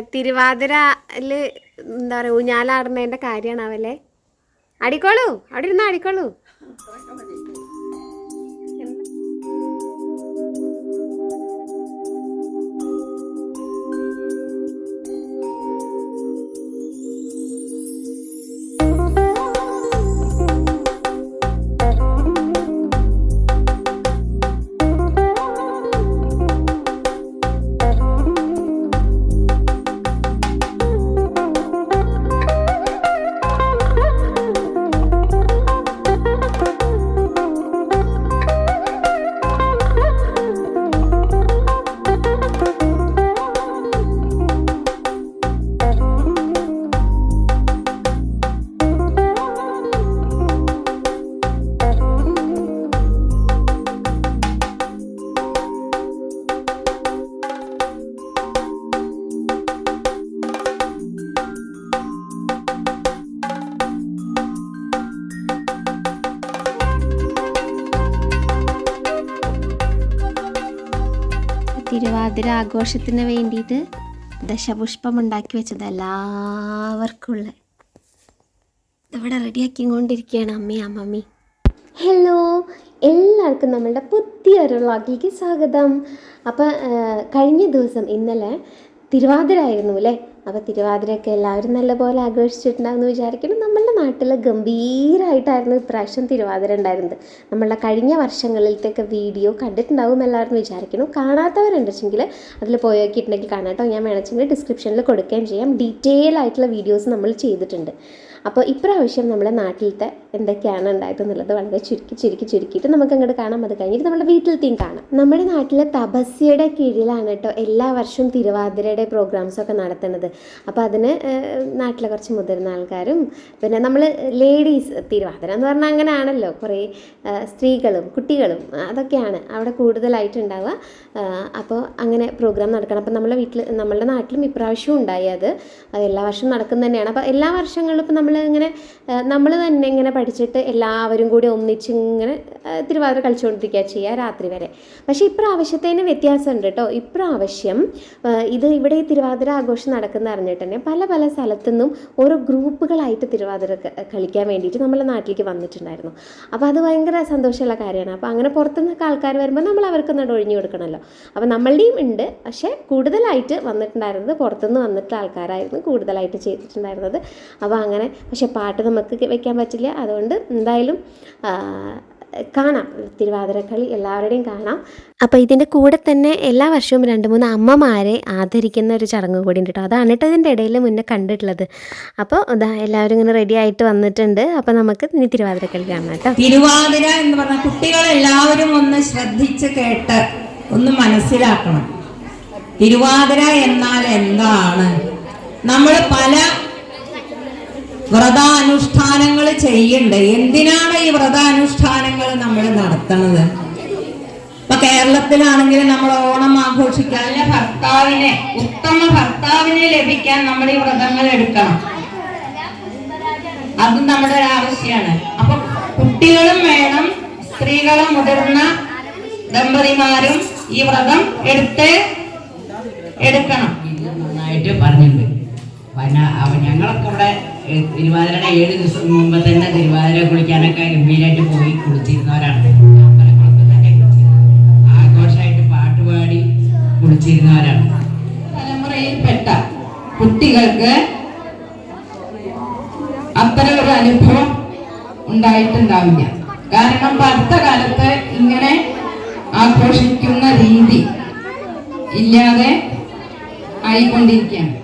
തിരുവാതിരയിൽ എന്താ പറയുക ഊഞ്ഞാലാടുന്നതിന്റെ കാര്യമാണാവല്ലേ അടിക്കോളൂ. അവിടെ ഇരുന്ന് അടിക്കോളൂ. തിരുവാതിര ആഘോഷത്തിന് വേണ്ടിയിട്ട് ദശപുഷ്പം ഉണ്ടാക്കി വെച്ചത് എല്ലാവർക്കും ഉള്ള. ഇവിടെ റെഡിയാക്കിക്കൊണ്ടിരിക്കുകയാണ് അമ്മി അമ്മമ്മി. ഹലോ എല്ലാവർക്കും നമ്മളുടെ പുതിയൊരു വ്ളോഗിലേക്ക് സ്വാഗതം. അപ്പം കഴിഞ്ഞ ദിവസം ഇന്നലെ തിരുവാതിര ആയിരുന്നു അല്ലേ? അപ്പോൾ തിരുവാതിരയൊക്കെ എല്ലാവരും നല്ലപോലെ ആഘോഷിച്ചിട്ടുണ്ടാകുമെന്ന് വിചാരിക്കുന്നു. നമ്മളുടെ നാട്ടിൽ ഗംഭീരമായിട്ടായിരുന്നു ഇപ്രാവശ്യം തിരുവാതിര ഉണ്ടായിരുന്നത്. നമ്മളുടെ കഴിഞ്ഞ വർഷങ്ങളിലത്തെയൊക്കെ വീഡിയോ കണ്ടിട്ടുണ്ടാവും എല്ലാവരും വിചാരിക്കുന്നു. കാണാത്തവരുണ്ടെങ്കിൽ അതിൽ പോയി നോക്കിയിട്ടുണ്ടെങ്കിൽ കാണാട്ടോ ഞാൻ വേണമെങ്കിൽ ഡിസ്ക്രിപ്ഷനിൽ കൊടുക്കുകയും ചെയ്യാം. ഡീറ്റെയിൽ ആയിട്ടുള്ള വീഡിയോസ് നമ്മൾ ചെയ്തിട്ടുണ്ട്. അപ്പോൾ ഇപ്രാവശ്യം നമ്മുടെ നാട്ടിലത്തെ എന്തൊക്കെയാണ് ഉണ്ടായതെന്നുള്ളത് വളരെ ചുരുക്കി ചുരുക്കി ചുരുക്കിയിട്ട് നമുക്ക് അങ്ങോട്ട് കാണാം. അത് കഴിഞ്ഞിട്ട് നമ്മുടെ വീട്ടിലത്തെയും കാണാം. നമ്മുടെ നാട്ടിലെ തപസ്യയുടെ കീഴിലാണ് കേട്ടോ എല്ലാ വർഷവും തിരുവാതിരയുടെ പ്രോഗ്രാംസ് ഒക്കെ നടത്തുന്നത്. അപ്പോൾ അതിന് നാട്ടിലെ കുറച്ച് മുതിർന്ന ആൾക്കാരും പിന്നെ നമ്മൾ ലേഡീസ് തിരുവാതിര എന്ന് പറഞ്ഞാൽ അങ്ങനെയാണല്ലോ. കുറേ സ്ത്രീകളും കുട്ടികളും അതൊക്കെയാണ് അവിടെ കൂടുതലായിട്ടുണ്ടാവുക. അപ്പോൾ അങ്ങനെ പ്രോഗ്രാം നടക്കണം. അപ്പോൾ നമ്മുടെ വീട്ടിൽ നമ്മളുടെ നാട്ടിലും ഇപ്രാവശ്യവും ഉണ്ടായി അത്. അത് എല്ലാ വർഷവും നടക്കുന്നതന്നെയാണ് അപ്പോൾ എല്ലാ വർഷങ്ങളിലും ഇപ്പോൾ നമ്മൾ ഇങ്ങനെ നമ്മൾ തന്നെ ഇങ്ങനെ പഠിച്ചിട്ട് എല്ലാവരും കൂടി ഒന്നിച്ച് ഇങ്ങനെ തിരുവാതിര കളിച്ചുകൊണ്ടിരിക്കുക ചെയ്യുക രാത്രി വരെ. പക്ഷേ ഇപ്രാവശ്യത്തേന് വ്യത്യാസമുണ്ട് കേട്ടോ ഇപ്രാവശ്യം ഇത് ഇവിടെ ഈ തിരുവാതിര ആഘോഷം നടക്കുന്ന അറിഞ്ഞിട്ട് തന്നെ പല പല സ്ഥലത്തുനിന്നും ഓരോ ഗ്രൂപ്പുകളായിട്ട് തിരുവാതിര കളിക്കാൻ വേണ്ടിയിട്ട് നമ്മളെ നാട്ടിലേക്ക് വന്നിട്ടുണ്ടായിരുന്നു. അപ്പോൾ അത് ഭയങ്കര സന്തോഷമുള്ള കാര്യമാണ്. അപ്പോൾ അങ്ങനെ പുറത്തുനിന്നൊക്കെ ആൾക്കാർ വരുമ്പോൾ നമ്മൾ അവർക്ക് നട ഒഴിഞ്ഞു കൊടുക്കണമല്ലോ അപ്പോൾ നമ്മളുടെയും ഉണ്ട്. പക്ഷേ കൂടുതലായിട്ട് വന്നിട്ടുണ്ടായിരുന്നത് പുറത്തുനിന്ന് വന്നിട്ടുള്ള ആൾക്കാരായിരുന്നു കൂടുതലായിട്ട് ചെയ്തിട്ടുണ്ടായിരുന്നത്. അപ്പോൾ അങ്ങനെ പക്ഷേ പാട്ട് നമുക്ക് വെക്കാൻ പറ്റില്ല. അതുകൊണ്ട് എന്തായാലും കാണാം. തിരുവാതിരക്കളി എല്ലാവരുടെയും കാണാം. അപ്പോൾ ഇതിന്റെ കൂടെ തന്നെ എല്ലാ വർഷവും രണ്ട് മൂന്ന് അമ്മമാരെ ആദരിക്കുന്ന ഒരു ചടങ്ങ് കൂടി ഉണ്ട് കേട്ടോ. അതാണ് കേട്ടോ ഇതിന്റെ ഇടയിൽ മുന്നേ കണ്ടിട്ടുള്ളത്. അപ്പോൾ ഇതാ എല്ലാവരും ഇങ്ങനെ റെഡി ആയിട്ട് വന്നിട്ടുണ്ട്. അപ്പോൾ നമുക്ക് ഇനി തിരുവാതിരക്കളി കാണാം കേട്ടോ. തിരുവാതിര എന്ന് പറഞ്ഞാൽ കുട്ടികൾ എല്ലാവരും ഒന്ന് ശ്രദ്ധിച്ച് കേട്ട് ഒന്ന് മനസ്സിലാക്കണം. തിരുവാതിര എന്നാൽ എന്താണ്? നമ്മൾ പല വ്രതാനുഷ്ഠാനങ്ങൾ ചെയ്യണ്ടേ? എന്തിനാണ് ഈ വ്രതാനുഷ്ഠാനങ്ങൾ നമ്മൾ നടത്തണത്? ഇപ്പൊ കേരളത്തിലാണെങ്കിൽ നമ്മൾ ഓണം ആഘോഷിക്കാൻ നല്ല ഭർത്താവിനെ ഉത്തമ ഭർത്താവിനെ ലഭിക്കാൻ നമ്മൾ ഈ വ്രതങ്ങൾ എടുക്കണം. അതും നമ്മുടെ ഒരു ആവശ്യമാണ് അപ്പൊ കുട്ടികളും വേണം സ്ത്രീകളും മുതിർന്ന ദമ്പതിമാരും ഈ വ്രതം എടുത്ത് എടുക്കണം. നന്നായിട്ട് പറഞ്ഞിട്ടുണ്ട്. ഞങ്ങളൊക്കെ ഇവിടെ തിരുവാതിരയുടെ ഏഴ് ദിവസം മുമ്പ് തന്നെ തിരുവാതിര കുളിക്കാനൊക്കെ ഗംഭീരമായിട്ട് പോയി കുളിച്ചിരുന്നവരാണ്. അമ്പലക്കുളത്തിൽ തന്നെ ആഘോഷമായിട്ട് പാട്ടുപാടി കുളിച്ചിരുന്നവരാണ്. തലമുറയിൽപ്പെട്ട കുട്ടികൾക്ക് അത്ര ഒരു അനുഭവം ഉണ്ടായിട്ടുണ്ടാവില്ല. കാരണം അടുത്ത കാലത്ത് ഇങ്ങനെ ആഘോഷിക്കുന്ന രീതി ഇല്ലാതെ ആയിക്കൊണ്ടിരിക്കുകയാണ്.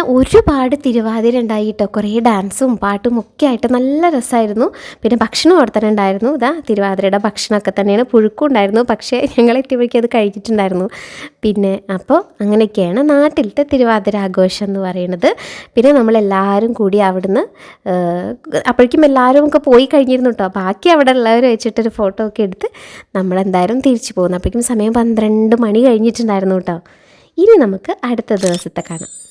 അങ്ങനെ ഒരുപാട് തിരുവാതിര ഉണ്ടായിട്ടോ കുറേ ഡാൻസും പാട്ടും ഒക്കെ ആയിട്ട് നല്ല രസമായിരുന്നു. പിന്നെ ഭക്ഷണം അവിടെ തന്നെ ഉണ്ടായിരുന്നു. ഇതാ തിരുവാതിരയുടെ ഭക്ഷണമൊക്കെ തന്നെയാണ്. പുഴുക്കും ഉണ്ടായിരുന്നു. പക്ഷേ ഞങ്ങൾ എത്തിയപ്പോഴേക്കും അത് കഴിച്ചിട്ടുണ്ടായിരുന്നു. പിന്നെ അപ്പോൾ അങ്ങനെയൊക്കെയാണ് നാട്ടിലത്തെ തിരുവാതിര ആഘോഷം എന്ന് പറയുന്നത്. പിന്നെ നമ്മളെല്ലാവരും കൂടി അവിടുന്ന് അപ്പോഴേക്കും എല്ലാവരും ഒക്കെ പോയി കഴിഞ്ഞിരുന്നു കേട്ടോ. ബാക്കി അവിടെ ഉള്ളവർ വെച്ചിട്ടൊരു ഫോട്ടോ ഒക്കെ എടുത്ത് നമ്മളെന്തായാലും തിരിച്ചു പോകുന്നു. അപ്പോഴേക്കും സമയം പന്ത്രണ്ട് മണി കഴിഞ്ഞിട്ടുണ്ടായിരുന്നു കേട്ടോ. ഇനി നമുക്ക് അടുത്ത ദിവസത്തെ കാണാം.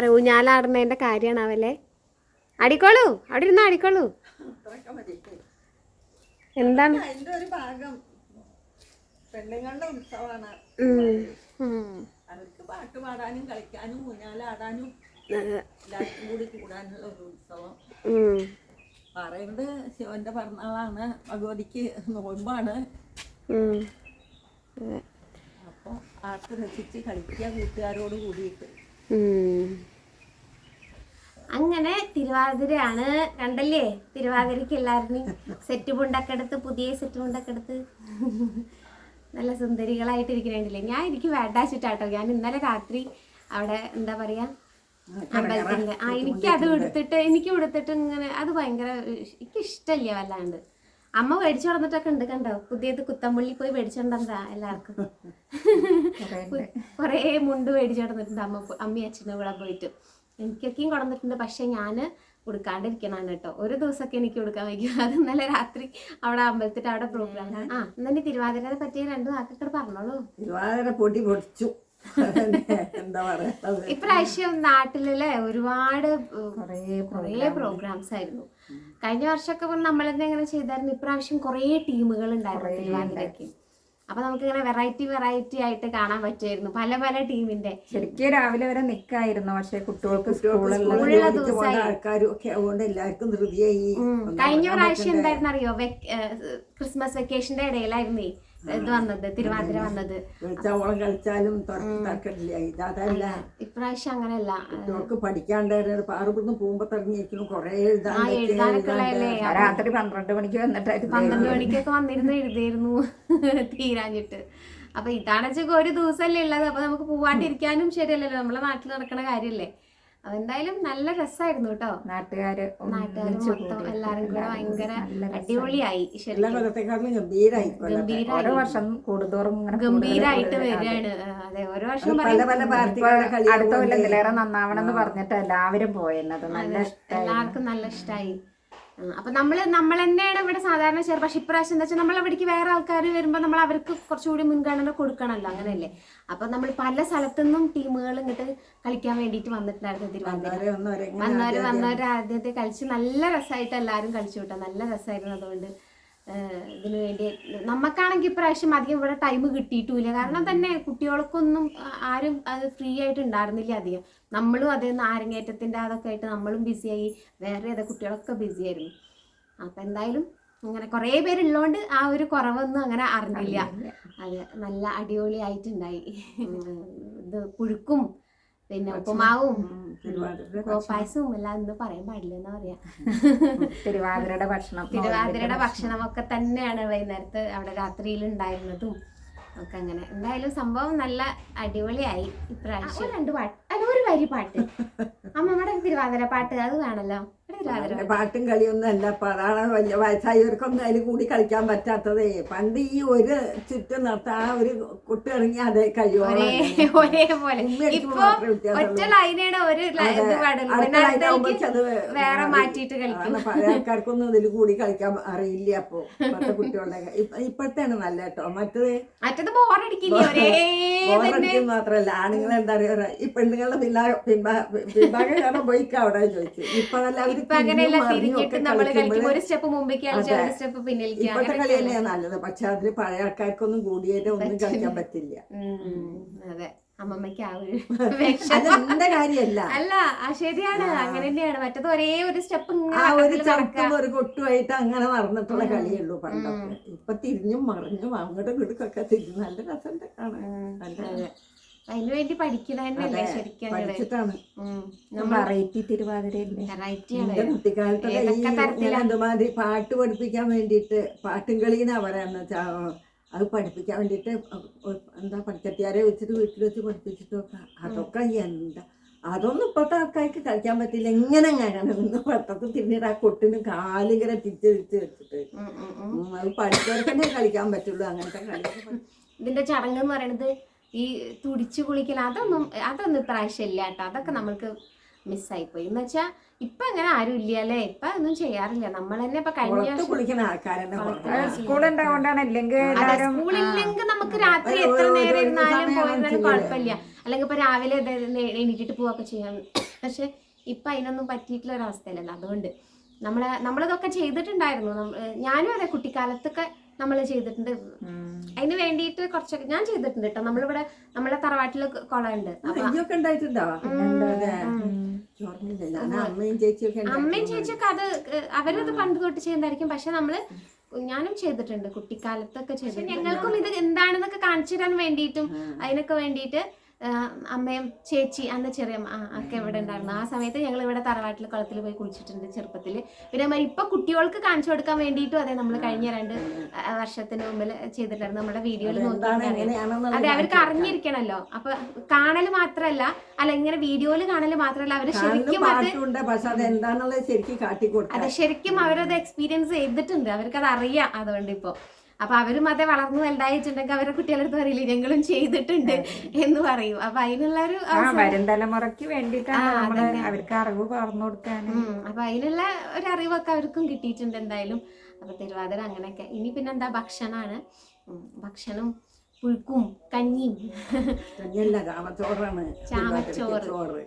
എന്താ ഊഞ്ഞാലാടുന്നതിന്റെ ഊഞ്ഞാലാടുന്നതിന്റെ കാര്യമാണാവല്ലേ അടിക്കോളൂ അവിടെ ഇരുന്ന് അടിക്കോളൂ എന്താണ് പെണ്ണുങ്ങളുടെ ഉത്സവമാണ്. അവർക്ക് പാട്ട് പാടാനും കളിക്കാനും ഊഞ്ഞാലാടാനും അതെ. എല്ലാവർക്കും കൂടി കൂടാനുള്ള ഒരു ഉത്സവം ഉം. പറയുന്നത് ശിവന്റെ പിറന്നാളാണ് ഭഗവതിക്ക് നോമ്പാണ് അപ്പൊ അപ്പോൾ ആർക്ക് രസിച്ച് കളിക്കുക കൂട്ടുകാരോട് കൂടിയിട്ട്. അങ്ങനെ തിരുവാതിരയാണ് കണ്ടല്ലേ? തിരുവാതിരക്ക് എല്ലാവരും സെറ്റ് മുണ്ടൊക്കെ എടുത്ത് പുതിയ സെറ്റ് മുണ്ടൊക്കെ എടുത്ത്. നല്ല സുന്ദരികളായിട്ട് ഇരിക്കണില്ലേ ഞാൻ എനിക്ക് വേണ്ടാച്ചിട്ടാട്ടോ ഞാൻ ഇന്നലെ രാത്രി അവിടെ എന്താ പറയാ? അമ്പലത്തിന്റെ ആ എനിക്ക് അത് എടുത്തിട്ട് എനിക്ക് എടുത്തിട്ട് ഇങ്ങനെ അത് ഭയങ്കര എനിക്ക് ഇഷ്ടല്ല വല്ലാണ്ട്. അമ്മ മേടിച്ചു നടന്നിട്ടൊക്കെ ഉണ്ട് കണ്ടോ? പുതിയത് കുത്തമ്പള്ളി പോയി മേടിച്ചോണ്ടെന്താ എല്ലാവർക്കും? കുറേ മുണ്ട് മേടിച്ചു നടന്നിട്ടുണ്ട് അമ്മ അമ്മി അമ്മയും അച്ഛനും കൂടെ പോയിട്ട്. എനിക്കൊക്കെയും കൊടുത്തിട്ടുണ്ട് പക്ഷെ ഞാൻ ഉടുക്കാണ്ടിരിക്കണാണ് കേട്ടോ. ഒരു ദിവസമൊക്കെ എനിക്ക് കൊടുക്കാൻ വയ്ക്കും. അത് ഇന്നലെ രാത്രി അവിടെ അമ്പലത്തിട്ട് അവിടെ പ്രോഗ്രാം ആ എന്നെ തിരുവാതിരനെ പറ്റിയ രണ്ടു വാക്കൊക്കെ പറഞ്ഞോളൂ. തിരുവാതിര പൊടി പൊടിച്ചു. എന്താ പറയാ ഇപ്രാവശ്യം നാട്ടിലെ ഒരുപാട് കുറേ പ്രോഗ്രാംസ് ആയിരുന്നു. കഴിഞ്ഞ വർഷമൊക്കെ നമ്മൾ തന്നെ എങ്ങനെ ചെയ്തായിരുന്നു? ഇപ്രാവശ്യം കുറേ ടീമുകൾ ഉണ്ടായിരുന്നു അപ്പൊ നമുക്ക് ഇങ്ങനെ വെറൈറ്റി വെറൈറ്റി ആയിട്ട് കാണാൻ പറ്റുമായിരുന്നു. പല പല ടീമിന്റെ. ശരിക്കും രാവിലെ വരെ നിക്കായിരുന്നു. പക്ഷെ കുട്ടികൾക്ക് ആൾക്കാരും ഒക്കെ അതുകൊണ്ട് എല്ലാവർക്കും ധൃതിയായി. കഴിഞ്ഞ പ്രാവശ്യം എന്തായിരുന്നു അറിയോ ക്രിസ്മസ് വെക്കേഷന്റെ ഇടയിലായിരുന്നേ. ഇത് വന്നത് തിരുവാതിര വന്നത്. വെളിച്ചോളം കളിച്ചാലും തർക്കമില്ല. ഇതല്ല ഇപ്രാവശ്യം അങ്ങനെയല്ല. കുട്ടികൾക്ക് പഠിക്കാണ്ടായിരുന്നു പാറുപുറന്ന് പോകുമ്പോ തുടങ്ങിയിരിക്കുന്നു. കൊറേ ആ എഴുതാനൊക്കെ ഉള്ളതല്ലേ? രാത്രി പന്ത്രണ്ട് മണിക്ക് വന്നിട്ടായിരുന്നു. പന്ത്രണ്ട് മണിക്കൊക്കെ വന്നിരുന്നു എഴുതിയിരുന്നു. തീരാഞ്ഞിട്ട്. അപ്പൊ ഇതാണെച്ചൊക്കെ വെച്ചാൽ ഒരു ദിവസമല്ലേ ഉള്ളത്. അപ്പൊ നമുക്ക് പോവാണ്ടിരിക്കാനും ശരിയല്ലല്ലോ. നമ്മളെ നാട്ടിൽ നടക്കുന്ന കാര്യല്ലേ? അതെന്തായാലും നല്ല രസമായിരുന്നു കേട്ടോ നാട്ടുകാര് നാട്ടുകാർ മൊത്തം കൂടി. എല്ലാരും കൂടെ ഭയങ്കര അടിപൊളിയായി ഗംഭീരായി ഓരോ വർഷം കൂടുതോറും ഇങ്ങനെ ഗംഭീരായിട്ട് വരികയാണ്. അതെ ഓരോ വർഷം പല പല അടുത്ത കൊല്ലം നന്നാവണം എന്ന് പറഞ്ഞിട്ട് എല്ലാവരും പോയെന്നത് നല്ല എല്ലാവർക്കും നല്ല ഇഷ്ടമായി അപ്പൊ നമ്മൾ നമ്മൾ തന്നെയാണ് ഇവിടെ സാധാരണ ചേർ പക്ഷെ ഇപ്രാവശ്യം എന്താ വെച്ചാൽ നമ്മൾ അവിടേക്ക് വേറെ ആൾക്കാർ വരുമ്പോൾ നമ്മൾ അവർക്ക് കുറച്ചുകൂടി മുൻഗണന കൊടുക്കണമല്ലോ അങ്ങനെയല്ലേ? അപ്പൊ നമ്മൾ പല സ്ഥലത്തുനിന്നും ടീമുകൾ ഇങ്ങോട്ട് കളിക്കാൻ വേണ്ടിയിട്ട് വന്നിട്ടുണ്ടായിരുന്നു തിരുവനന്തപുരം. വന്നവർ വന്നവർ എങ്ങനെ വന്നവര് വന്നവര് ആദ്യത്തെ കളിച്ച് നല്ല രസമായിട്ട് എല്ലാവരും കളിച്ചു കേട്ടോ. നല്ല രസമായിരുന്നു അതുകൊണ്ട്. ഇതിനു വേണ്ടി നമുക്കാണെങ്കിൽ ഇപ്രാവശ്യം അധികം ഇവിടെ ടൈം കിട്ടിയിട്ടില്ല. കാരണം തന്നെ കുട്ടികൾക്കൊന്നും ആരും അത് ഫ്രീ ആയിട്ട് ഉണ്ടായിരുന്നില്ല അധികം. നമ്മളും അതേ നാരങ്ങേറ്റത്തിന്റെ അതൊക്കെ ആയിട്ട് നമ്മളും ബിസിയായി വേറെ ഏതാ കുട്ടികളൊക്കെ ബിസി ആയിരുന്നു. അപ്പം എന്തായാലും അങ്ങനെ കുറേ പേരുള്ളതുകൊണ്ട് ആ ഒരു കുറവൊന്നും അങ്ങനെ അറിഞ്ഞില്ല. അത് നല്ല അടിപൊളിയായിട്ടുണ്ടായി. ഇത് പുഴുക്കും പിന്നെ ഉപ്പുമാവും. പായസവും എല്ലാം ഇന്ന് പറയാൻ പാടില്ല എന്നാ പറയാ. തിരുവാതിരയുടെ ഭക്ഷണം തിരുവാതിരയുടെ ഭക്ഷണമൊക്കെ തന്നെയാണ് വൈകുന്നേരത്ത് അവിടെ രാത്രിയിൽ ഉണ്ടായിരുന്നതും ഒക്കെ അങ്ങനെ. എന്തായാലും സംഭവം നല്ല അടിപൊളിയായി ഇപ്രാവശ്യം. രണ്ട് അല്ല ഒരു വരി പാട്ട് അമ്മമ്മയുടെ തിരുവാതിര പാട്ട് അത് വേണല്ലോ. പാട്ടും. കളിയൊന്നും അല്ല. അപ്പൊ അതാണ് വലിയ വയസ്സായവർക്കൊന്നും അതിൽ കൂടി കളിക്കാൻ പറ്റാത്തതേ. പണ്ട് ഈ ഒരു ചുറ്റും നിർത്ത ആ ഒരു കുട്ടി ഇറങ്ങി അതേ ഒരേ അതിൽ ഇപ്പൊ പഴയ ആൾക്കാർക്കൊന്നും ഇതിൽ കൂടി കളിക്കാൻ അറിയില്ല അപ്പൊ. കുട്ടികളുടെ ഇപ്പ- ഇപ്പഴത്തെയാണ് നല്ല കേട്ടോ. മറ്റത് മറ്റത് ബോറടിക്കില്ലേ മാത്രല്ല ആണുങ്ങൾ എന്താ പറയാ? ഈ പെണ്ണുങ്ങളുടെ പിന്നാ പിൻഭാ- പിൻഭാഗം പോയിക്കാ അവിടെ ഇപ്പൊ ഇപ്പോഴത്തെ കളി തന്നെയാ നല്ലത്. പക്ഷെ അതിന് പഴയ ആൾക്കാർക്കൊന്നും കൂടിയേറ്റം ഒന്നും കളിക്കാൻ പറ്റില്ല. അതെ. അമ്മമ്മയ്ക്ക് ആ ഒരു കാര്യല്ല അല്ല ശരിയാണ്. അങ്ങനെ തന്നെയാണ്. മറ്റത് ഒരേ ഒരു സ്റ്റെപ്പ് കൊട്ടുമായിട്ട് അങ്ങനെ നടന്നിട്ടുള്ള കളിയുള്ളൂ പണ്ടൊക്കെ. ഇപ്പൊ തിരിഞ്ഞും മറിഞ്ഞും അങ്ങോട്ടും ഇങ്ങോട്ടൊക്കെ തിരിഞ്ഞു നല്ല രസമുണ്ട് കാണാൻ. അതിന് വേണ്ടി തന്നെയല്ലേ ശരിക്കും. പഠിച്ചിട്ടാണ്. വെറൈറ്റി തിരുവാതിരയില്ലേ? എന്റെ കുട്ടിക്കാലത്തൊക്കെ എന്തുമാതിരി പാട്ട് പഠിപ്പിക്കാൻ വേണ്ടിയിട്ട് പാട്ടും കളിന്നാ വെച്ചാ അത് പഠിപ്പിക്കാൻ വേണ്ടിയിട്ട് എന്താ പണിക്കത്തിയാരെ വെച്ചിട്ട് വീട്ടിൽ വെച്ച് പഠിപ്പിച്ചിട്ടൊക്കെ. അതൊക്കെ എന്താ അതൊന്നും ഇപ്പോഴത്തെ ആൾക്കാർക്ക് കളിക്കാൻ പറ്റില്ല. എങ്ങനെ കാണണം പെട്ടത്ത് തിരിഞ്ഞിട്ട് ആ കൊട്ടിന് കാലിങ്ങനെ തിരിച്ച് തിരിച്ച് വെച്ചിട്ട്. അത് പഠിച്ചവർക്കന്നെ കളിക്കാൻ പറ്റുള്ളൂ. അങ്ങനത്തെ കളി ഇതിന്റെ ചടങ്ങ് എന്ന് പറയുന്നത് ഈ തുടിച്ചു കുളിക്കൽ അതൊന്നും അതൊന്നും ഇപ്രാവശ്യം ഇല്ല കേട്ടോ. അതൊക്കെ നമ്മൾക്ക് മിസ്സായിപ്പോയി എന്ന് വെച്ചാൽ ഇപ്പൊ അങ്ങനെ ആരും ഇല്ല അല്ലേ ഇപ്പൊ ഒന്നും ചെയ്യാറില്ല. നമ്മൾ തന്നെ ഇപ്പൊ കഴിഞ്ഞ സ്കൂളില്ലെങ്കിൽ നമുക്ക് രാത്രി എത്ര നേരം ഇരുന്നാലും പോയിരുന്നാലും? കുഴപ്പമില്ല. അല്ലെങ്കിൽ ഇപ്പൊ രാവിലെ എണീറ്റിട്ട് പോവൊക്കെ ചെയ്യാം. പക്ഷെ ഇപ്പൊ അതിനൊന്നും പറ്റിയിട്ടുള്ള ഒരു അവസ്ഥയിലല്ല. അതുകൊണ്ട് നമ്മൾ നമ്മളിതൊക്കെ ചെയ്തിട്ടുണ്ടായിരുന്നു. ഞാനും അതെ കുട്ടിക്കാലത്തൊക്കെ നമ്മൾ ചെയ്തിട്ടുണ്ട്. അതിന് വേണ്ടിയിട്ട് കുറച്ചൊക്കെ ഞാൻ ചെയ്തിട്ടുണ്ട് കേട്ടോ. നമ്മളിവിടെ നമ്മളെ തറവാട്ടിൽ കുളമുണ്ട് അമ്മയും ചേച്ചിയൊക്കെ അമ്മയും അത് അവരത് പണ്ട് തൊട്ട് ചെയ്യുന്നതായിരിക്കും. പക്ഷെ നമ്മൾ ഞാനും ചെയ്തിട്ടുണ്ട്. കുട്ടിക്കാലത്തൊക്കെ ചെയ്തിട്ടുണ്ട്. ഞങ്ങൾക്കും ഇത് എന്താണെന്നൊക്കെ കാണിച്ചു തരാൻ വേണ്ടിയിട്ടും അതിനൊക്കെ വേണ്ടിയിട്ട് അമ്മയും ചേച്ചി അന്ന് ചെറിയ ഒക്കെ ഇവിടെ ഉണ്ടായിരുന്നു. ആ സമയത്ത് ഞങ്ങൾ ഇവിടെ തറവാട്ടിൽ കുളത്തിൽ പോയി കുളിച്ചിട്ടുണ്ട് ചെറുപ്പത്തിൽ. പിന്നെ ഇപ്പൊ കുട്ടികൾക്ക് കാണിച്ചു കൊടുക്കാൻ വേണ്ടിയിട്ടും അതെ നമ്മൾ കഴിഞ്ഞ രണ്ട് വർഷത്തിന് മുമ്പിൽ ചെയ്തിട്ടുണ്ടായിരുന്നു. നമ്മുടെ വീഡിയോയിൽ അതെ അവർക്ക് അറിഞ്ഞിരിക്കണല്ലോ. അപ്പൊ കാണൽ മാത്രല്ല അല്ല ഇങ്ങനെ വീഡിയോയിൽ കാണൽ മാത്രല്ല അവർ ശരിക്കും അതെ ശരിക്കും അവരത് എക്സ്പീരിയൻസ് ചെയ്തിട്ടുണ്ട്. അവർക്ക് അത് അറിയാം അതുകൊണ്ട് ഇപ്പൊ. അപ്പൊ അവരും അതെ വളർന്നു വലുതായിട്ടുണ്ടെങ്കിൽ അവരുടെ കുട്ടികളടുത്ത് പറയില്ലേ ഞങ്ങളും ചെയ്തിട്ടുണ്ട് എന്ന് പറയും. അപ്പൊ അതിനുള്ള ഒരു വരും തലമുറയ്ക്ക് വേണ്ടിയിട്ടാണ്. അവർക്ക് അറിവ് പകർന്നു കൊടുക്കാനും ഉം, അപ്പൊ അതിനുള്ള ഒരു അറിവൊക്കെ അവർക്കും കിട്ടിയിട്ടുണ്ട് എന്തായാലും. അപ്പൊ തിരുവാതിര അങ്ങനെയൊക്കെ. ഇനി പിന്നെന്താ ഭക്ഷണാണ് ഭക്ഷണം പുഴുക്കും കഞ്ഞിയും. കഞ്ഞല്ല ചാമച്ചോറാണ്. ചാമച്ചോറ്. ചോറ്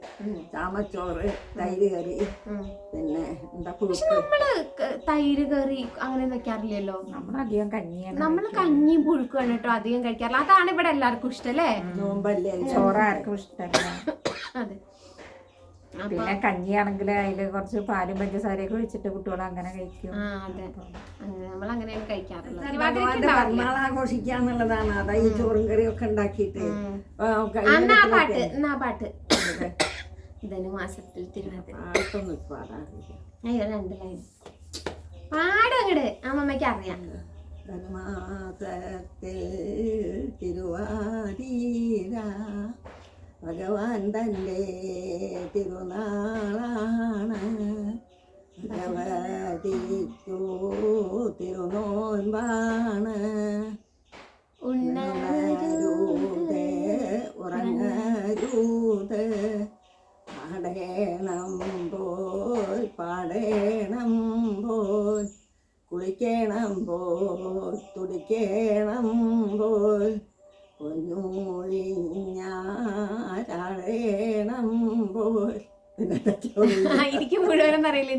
ചാമച്ചോറ് തൈര് കറി. പിന്നെ എന്താ പക്ഷെ നമ്മൾ തൈര് കറി അങ്ങനെ വെക്കാറില്ലല്ലോ. നമ്മളധികം കഞ്ഞിയാണ് നമ്മൾ കഞ്ഞിയും പുഴുക്കുമാണ് കേട്ടോ അധികം കഴിക്കാറില്ല അതാണ് ഇവിടെ എല്ലാവർക്കും ഇഷ്ടം അല്ലേ? നോമ്പല്ലേ ചോറ് ആർക്കും ഇഷ്ടമല്ല അതെ. പിന്നെ കഞ്ഞിയാണെങ്കിൽ അതിൽ കുറച്ച് പാലും പഞ്ചസാരയൊക്കെ ഒഴിച്ചിട്ട് കുട്ടികൾ അങ്ങനെ കഴിക്കും. നമ്മൾ അങ്ങനെയാണ് കഴിക്കാറുള്ളത്. ആഘോഷിക്കാന്നുള്ളതാണ്. അതാ ഈ ചോറും കറിയും ഒക്കെ ഉണ്ടാക്കിയിട്ട് പാട്ട് എന്നാ പാട്ട്? ധനുമാസത്തിൽ തിരുവാതിര. അയ്യോ രണ്ട് ലൈൻ പാടങ്ങട് അമ്മമ്മയ്ക്ക് അറിയാം. ധനുമാസത്തിൽ തിരുവാതിര ഭഗവാൻ തന്റെ തിരുനാളാണ്. ഭഗവതിക്കു തിരുനോൻപാണ്.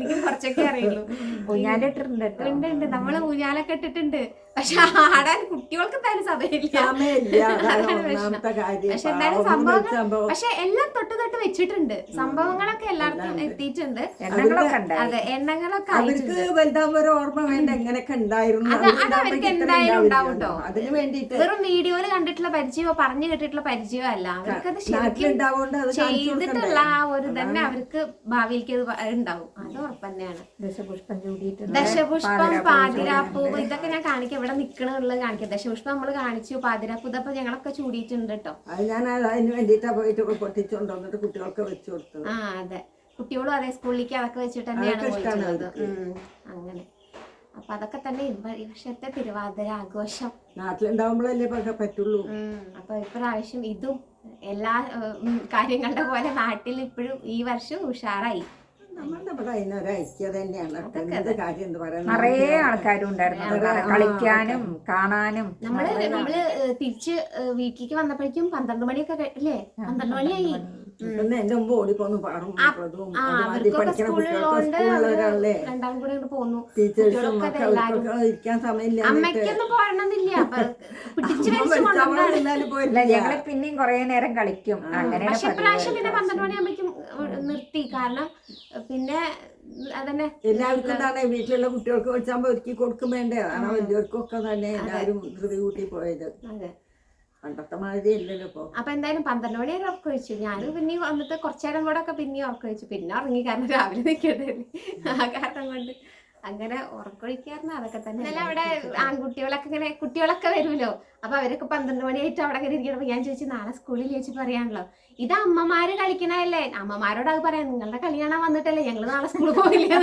എനിക്ക് കുറച്ചൊക്കെ അറിയുള്ളൂ. ഊഞ്ഞാലിട്ടിട്ടുണ്ട് കേട്ടോ. ഉണ്ട് ഉണ്ട്. നമ്മൾ ഊഞ്ഞാലൊക്കെ ഇട്ടിട്ടുണ്ട്. പക്ഷെ ആടാൻ കുട്ടികൾക്ക് എന്തായാലും സമയമില്ല. പക്ഷെ എന്തായാലും സംഭവങ്ങൾ സംഭവം. പക്ഷെ എല്ലാം തൊട്ട് തൊട്ട് വെച്ചിട്ടുണ്ട്. സംഭവങ്ങളൊക്കെ എല്ലാവർക്കും എത്തിയിട്ടുണ്ട്. അതെ എണ്ണങ്ങളൊക്കെ അവർക്ക് ഓർമ്മ വേണ്ട എങ്ങനെയൊക്കെ ഉണ്ടായിരുന്നു. അത് അവർക്ക് എന്തായാലും ഉണ്ടാവും കേട്ടോ. ട്ടോ. അതിന് വേണ്ടിയിട്ട് വെറും വീഡിയോയിൽ കണ്ടിട്ടുള്ള പരിചയമോ പറഞ്ഞു കേട്ടിട്ടുള്ള പരിചയമോ അല്ല. നാട്ടിലുണ്ടാവുകൊണ്ട് അത് ചെയ്തിട്ടുള്ള ആ ഒരു തന്നെ അവർക്ക് ഭാവിയിലേക്ക് അത് ഉണ്ടാവും. അത് ഉറപ്പ് തന്നെയാണ് ദശപുഷ്പം ചൂടിയിട്ടുണ്ട് ദശപുഷ്പം പാതിരാപ്പൂവ് ഇതൊക്കെ ഞാൻ കാണിക്കാം. ഇവിടെ നിക്കണുള്ളത് കാണിക്കാം. ദശപുഷ്പം നമ്മൾ കാണിച്ചു പാതിരാപ്പൂ. ഇതപ്പൊ ഞങ്ങളൊക്കെ ചൂടിയിട്ടുണ്ട് കേട്ടോ അത് ഞാൻ അതിന് വേണ്ടിയിട്ടാ പോയിട്ട് പൊട്ടിച്ചുകൊണ്ട് വന്നിട്ട് കുട്ടികൾക്ക് വെച്ചു കൊടുത്തത്. ആ അതെ. കുട്ടികളും അതേ സ്കൂളിലേക്ക് അതൊക്കെ വെച്ചിട്ട് തന്നെയാണ് പോയിട്ടുള്ളത്. അങ്ങനെ. അപ്പൊ അതൊക്കെ തന്നെ ഈ വർഷത്തെ തിരുവാതിര ആഘോഷം നാട്ടിലുണ്ടാവുമ്പോഴല്ലേ പറ്റുള്ളൂ. അപ്പൊ ഇപ്രാവശ്യം ഇതും എല്ലാ കാര്യങ്ങളുടെ പോലെ നാട്ടിൽ ഇപ്പോഴും ഈ വർഷം ഉഷാറായി. നിറയെ ആൾക്കാരും ഉണ്ടായിരുന്നു കളിക്കാനും കാണാനും. നമ്മൾ നമ്മൾ തിരിച്ച് വീട്ടിലേക്ക് വന്നപ്പോഴേക്കും പന്ത്രണ്ട് മണിയൊക്കെ അല്ലേ? പന്ത്രണ്ട് മണിയായി. എന്റെ മുമ്പ് ഓടിപ്പോന്ന് പാടും കൂടെ ഇങ്ങോട്ട് പോന്നു. ടീച്ചേഴ്സും ഇരിക്കാൻ സമയമില്ല അമ്മയ്ക്കൊന്നും ഞങ്ങൾ പിന്നെയും കൊറേ നേരം കളിക്കും. അങ്ങനെ പക്ഷെ പതിവ്. ഇപ്രാവശ്യം പിന്നെ പന്ത്രണ്ട് മണിയാകുമ്പോഴേക്കും നിർത്തി. കാരണം പിന്നെ അതന്നെ എല്ലാവർക്കും തന്നെ വീട്ടിലുള്ള കുട്ടികൾക്ക് വെച്ചാകുമ്പോ ഒരുക്കി കൊടുക്കും വേണ്ടേ? വലിയവർക്കൊക്കെ തന്നെ എല്ലാവരും ധൃതി കൂട്ടി പോയത്. അതെ. അപ്പൊ എന്തായാലും പന്ത്രണ്ട് മണി വരെ ഉറക്കം വെച്ചു ഞാൻ പിന്നെ വന്നിട്ട് കുറച്ചേരം കൂടെ ഒക്കെ പിന്നെ ഉറക്കം വെച്ചു പിന്നെ ഉറങ്ങി കാരണം രാവിലെ നിൽക്കണ്ടേ ആ കാരണം കൊണ്ട് അങ്ങനെ ഉറക്കൊഴിക്കാറുണ്ട് അതൊക്കെ തന്നെ ഇന്നലെ അവിടെ ആൺകുട്ടികളൊക്കെ ഇങ്ങനെ കുട്ടികളൊക്കെ വരുമല്ലോ. അപ്പൊ അവരൊക്കെ പന്ത്രണ്ട് മണിയായിട്ട് അവിടെ ഇങ്ങനെ ഇരിക്കണം ഞാൻ ചോദിച്ചു നാളെ സ്കൂളിൽ ചോദിച്ചു പറയാണല്ലോ ഇത് അമ്മമാര് കളിക്കണല്ലേ അമ്മമാരോട് അത് പറയാം. നിങ്ങളുടെ കളി കാണാൻ വന്നിട്ടല്ലേ? ഞങ്ങൾ നാളെ സ്കൂളിൽ പോയില്ല?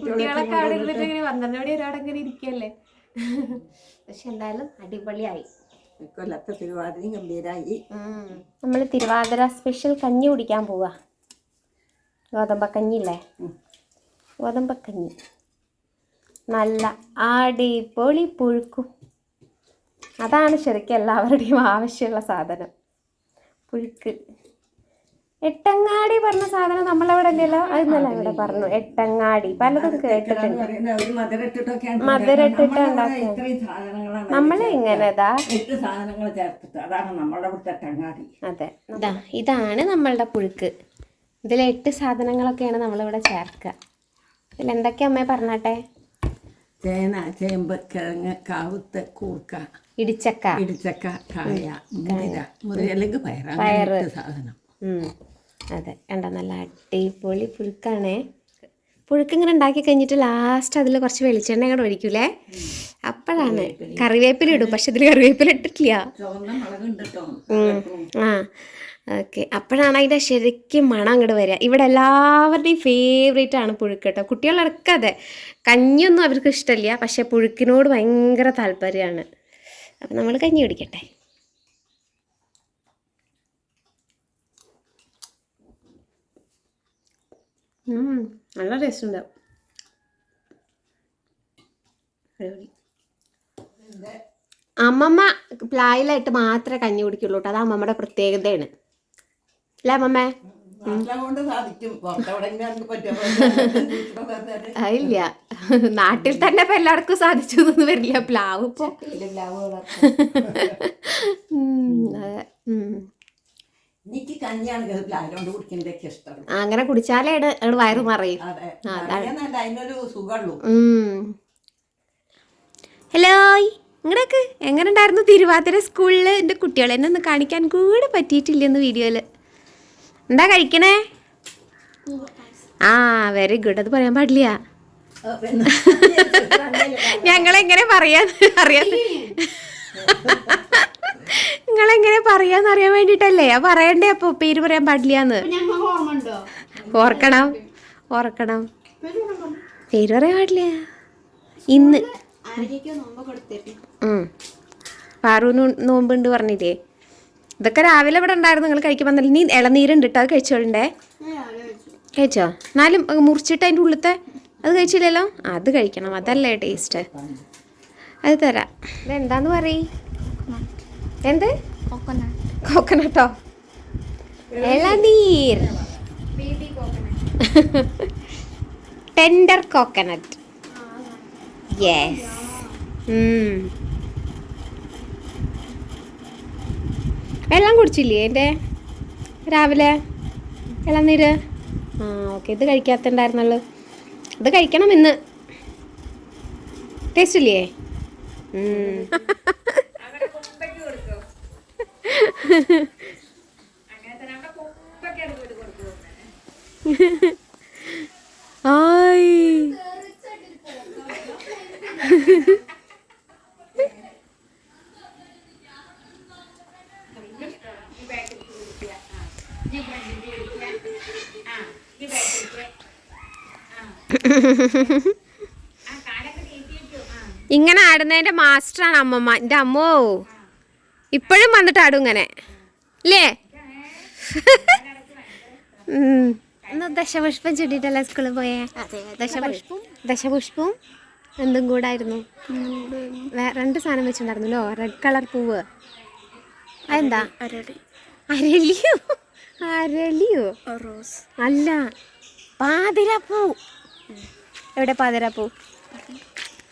കുട്ടികളൊക്കെ അവിടെ ഇരുന്നിട്ട് ഇങ്ങനെ പന്ത്രണ്ട് മണി വരെ അവിടെ ഇങ്ങനെ ഇരിക്കല്ലേ പക്ഷെ എന്തായാലും അടിപൊളിയായി. കൊല്ലത്തെ തിരുവാതിരയും ഗംഭീരായി. നമ്മൾ തിരുവാതിര സ്പെഷ്യൽ കഞ്ഞി കുടിക്കാൻ പോവാ. ഗോതമ്പക്കഞ്ഞി ഇല്ലേ ഗോതമ്പക്കഞ്ഞി നല്ല അടിപൊളി പുഴുക്കും. അതാണ് ശരിക്കും എല്ലാവരുടെയും ആവശ്യമുള്ള സാധനം. പുഴുക്ക്. എട്ടങ്ങാടി പറഞ്ഞ സാധനം നമ്മളവിടെ അല്ലല്ലോ അതെന്നല്ല ഇവിടെ പറഞ്ഞു. എട്ടങ്ങാടി. പലതും കേട്ടിട്ടുണ്ട്. മധുരട്ടിട്ട് നമ്മുടെ ഉണ്ടാക്കുക. നമ്മൾ. ഇങ്ങനെതാ അതെ ഇതാ. ഇതാണ് നമ്മളുടെ പുഴുക്ക്. ഇതിൽ എട്ട് സാധനങ്ങളൊക്കെയാണ് നമ്മളിവിടെ ചേർക്കുക. ഇതിൽ എന്തൊക്കെയാ അമ്മേ പറഞ്ഞാട്ടെ? ചേന ചേമ്പ് കിഴങ്ങ് കാവുത്ത് കൂർക്ക ഇടിച്ചക്ക. ഇടിച്ചക്ക കായ മുതിര മുതിര അല്ലെങ്കിൽ പയർ പയർ പയറ്. സാധനം. അതെ. കണ്ട നല്ല അടിപൊളി പുഴുക്കാണേ പുഴുക്ക് ഇങ്ങനെ ഉണ്ടാക്കി കഴിഞ്ഞിട്ട് ലാസ്റ്റ് അതിൽ കുറച്ച് വെളിച്ചെണ്ണ കൂടെ ഒഴിക്കൂലേ? അപ്പോഴാണ്. കറിവേപ്പില ഇടും. പക്ഷെ ഇതിൽ കറിവേപ്പില ഇട്ടിട്ടില്ല. ആ. ഓക്കെ. അപ്പോഴാണ് അതിന്റെ ശരിക്കും മണം അങ്ങോട്ട് വരിക ഇവിടെ എല്ലാവരുടെയും ഫേവറേറ്റ് ആണ് പുഴുക്ക് കേട്ടോ കുട്ടികളടക്കം അതെ കഞ്ഞിയൊന്നും അവർക്ക് ഇഷ്ടമില്ല പക്ഷെ പുഴുക്കിനോട് ഭയങ്കര താല്പര്യമാണ് അപ്പം നമ്മൾ കഞ്ഞി കുടിക്കട്ടെ. ഉം, നല്ല ടേസ്റ്റ് ഉണ്ടാവും അടിപൊളി. അമ്മമ്മ പ്ലായിലായിട്ട് മാത്രമേ കഞ്ഞി കുടിക്കുള്ളൂ കേട്ടോ. അത് അമ്മമ്മയുടെ പ്രത്യേകതയാണ്. അല്ലേ അമ്മമ്മേ? ഇല്ല നാട്ടിൽ തന്നെ ഇപ്പൊ എല്ലാവർക്കും സാധിച്ചു എന്ന് വരില്ല. പ്ലാവ് ഇപ്പൊ. ഉം, അതെ. ഉം. എനിക്ക് കഞ്ഞിയാണ് പ്ലാനോണ്ട് കുടിക്കുന്നതൊക്കെ ഇഷ്ടം അങ്ങനെ കുടിച്ചാലേ വയറ് മറിയും അതിനൊരു സുഖമുള്ളൂ. ഹലോ ഇങ്ങടൊക്കെ. എങ്ങനെ ഉണ്ടായിരുന്നു തിരുവാതിര സ്കൂളിൽ എന്റെ കുട്ടികളെ എന്നെ ഒന്ന് കാണിക്കാൻ കൂടെ പറ്റിയിട്ടില്ലെന്ന് വീഡിയോയിൽ എന്താ കഴിക്കണേ? ആ വെരി ഗുഡ് അത് പറയാൻ പാടില്ല. ഞങ്ങളെങ്ങനെ പറയാൻ അറിയാൻ നിങ്ങളെങ്ങനെ പറയാന്ന് അറിയാൻ വേണ്ടിട്ടല്ലേ? ആ പറയണ്ടേ അപ്പൊ? പേര് പറയാൻ പാടില്ലാന്ന്. ഓർക്കണം. ഓർക്കണം. പേര് പറയാൻ പാടില്ല. ഇന്ന്. നോമ്പ് നോമ്പുണ്ട് പറഞ്ഞില്ലേ? ഇതൊക്കെ രാവിലെ ഇവിടെ ഉണ്ടായിരുന്നു. നിങ്ങൾ കഴിക്കുമ്പോൾ നല്ല നീ ഇളനീരുണ്ട് കേട്ടോ അത് കഴിച്ചോളണ്ടേ? കഴിച്ചോ. എന്നാലും മുറിച്ചിട്ട് അതിന്റെ ഉള്ളത്തെ അത് കഴിച്ചില്ലല്ലോ? അത് കഴിക്കണം. അതല്ലേ ടേസ്റ്റ്. അത് തരാം. ഇതെന്താന്ന് പറയ്? എന്ത്? കോക്കനട്ടോ ഇളനീർ. ടെൻഡർ കോക്കനട്ട് യെസ് വെള്ളം കുടിച്ചില്ലേ എന്റെ? രാവിലെ? ഇളനീര്? ആ ഓക്കെ. ഇത് കഴിക്കാത്തുണ്ടായിരുന്നല്ലോ ഇത് കഴിക്കണം ഇന്ന്. ടേസ്റ്റ് ഇല്ലേ. ആയ് ഇങ്ങനെ ആടുന്നതിന്റെ മാസ്റ്ററാണ് അമ്മമ്മ എന്റെ അമ്മോ ഇപ്പോഴും വന്നിട്ട് ആടും ഇങ്ങനെ. അല്ലേ ദശപുഷ്പം ചുട്ടിട്ടല്ല സ്കൂളിൽ പോയേ? ദശപുഷ്പം? ദശപുഷ്പവും എന്തും കൂടായിരുന്നു. രണ്ട് സാധനം വെച്ചിട്ടുണ്ടായിരുന്നല്ലോ റെഡ് കളർ പൂവ്. അതെന്താ? അരളി. അരളിയോ? അരളിയോ? റോസ്. അല്ല പാതിരാപ്പൂ. എവിടെ പാതിരാപ്പൂ?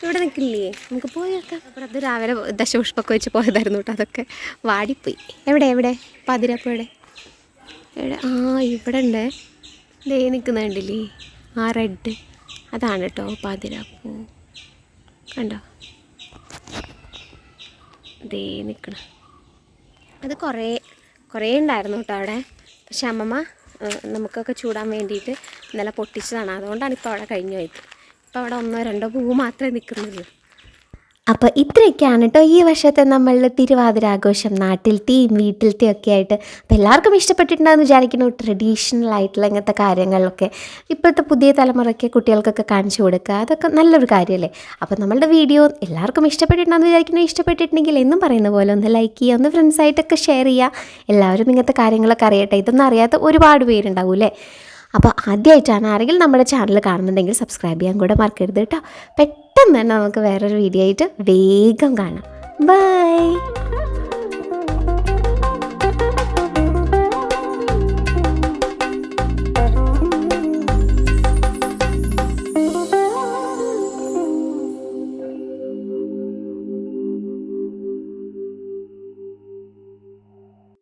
ഇവിടെ നിൽക്കില്ലേ? നമുക്ക് പോയേക്കാം അപ്പോൾ അത് രാവിലെ ദശപുഷ്പമൊക്കെ വെച്ച് പോയതായിരുന്നു കേട്ടോ അതൊക്കെ വാടിപ്പോയി. എവിടെ എവിടെ? പാതിരാപ്പൂ എവിടെ? എവിടെ? ആ ഇവിടെ ഉണ്ട്. ദേ നിൽക്കുന്നുണ്ടല്ലേ ആ റെഡ്. അതാണ് കേട്ടോ പതിരപ്പൂ. കണ്ടോ? ദേ നിൽക്കണം. അത് കുറേ കുറേ ഉണ്ടായിരുന്നു കേട്ടോ അവിടെ. പക്ഷെ അമ്മമ്മ നമുക്കൊക്കെ ചൂടാൻ വേണ്ടിയിട്ട് ഇന്നലെ പൊട്ടിച്ചതാണ്. അതുകൊണ്ടാണ് ഇപ്പോൾ അവിടെ കഴിഞ്ഞു പോയത്. ഇപ്പോൾ അവിടെ ഒന്നോ രണ്ടോ പൂ മാത്രമേ നിൽക്കുന്നുള്ളൂ. അപ്പോൾ ഇത്രയൊക്കെയാണ് കേട്ടോ ഈ വർഷത്തെ നമ്മളുടെ തിരുവാതിര ആഘോഷം. നാട്ടിലത്തെയും വീട്ടിലത്തെയും ഒക്കെ ആയിട്ട് അപ്പോൾ എല്ലാവർക്കും ഇഷ്ടപ്പെട്ടിട്ടുണ്ടാകുമെന്ന് വിചാരിക്കുന്നു. ട്രഡീഷണൽ ആയിട്ടുള്ള ഇങ്ങനത്തെ കാര്യങ്ങളൊക്കെ ഇപ്പോഴത്തെ പുതിയ തലമുറയ്ക്ക് കുട്ടികൾക്കൊക്കെ കാണിച്ചു കൊടുക്കുക അതൊക്കെ നല്ലൊരു കാര്യമല്ലേ അപ്പോൾ നമ്മളുടെ വീഡിയോ എല്ലാവർക്കും ഇഷ്ടപ്പെട്ടിട്ടുണ്ടെന്ന് വിചാരിക്കുന്നു. ഇഷ്ടപ്പെട്ടിട്ടുണ്ടെങ്കിൽ എന്നും പറയുന്ന പോലെ ഒന്ന് ലൈക്ക് ചെയ്യുക ഒന്ന് ഫ്രണ്ട്സായിട്ടൊക്കെ ഷെയർ ചെയ്യുക. എല്ലാവരും ഇങ്ങനത്തെ കാര്യങ്ങളൊക്കെ അറിയട്ടെ. ഇതൊന്നും അറിയാത്ത ഒരുപാട് പേരുണ്ടാവും അല്ലേ അപ്പോൾ ആദ്യമായിട്ടാണ് ആരെങ്കിലും നമ്മുടെ ചാനൽ കാണുന്നുണ്ടെങ്കിൽ സബ്സ്ക്രൈബ് ചെയ്യാൻ കൂടെ മറക്കരുത് കേട്ടോ. പെട്ടെന്ന് തന്നെ നമുക്ക് വേറൊരു വീഡിയോ ആയിട്ട് വേഗം കാണാം. ബൈ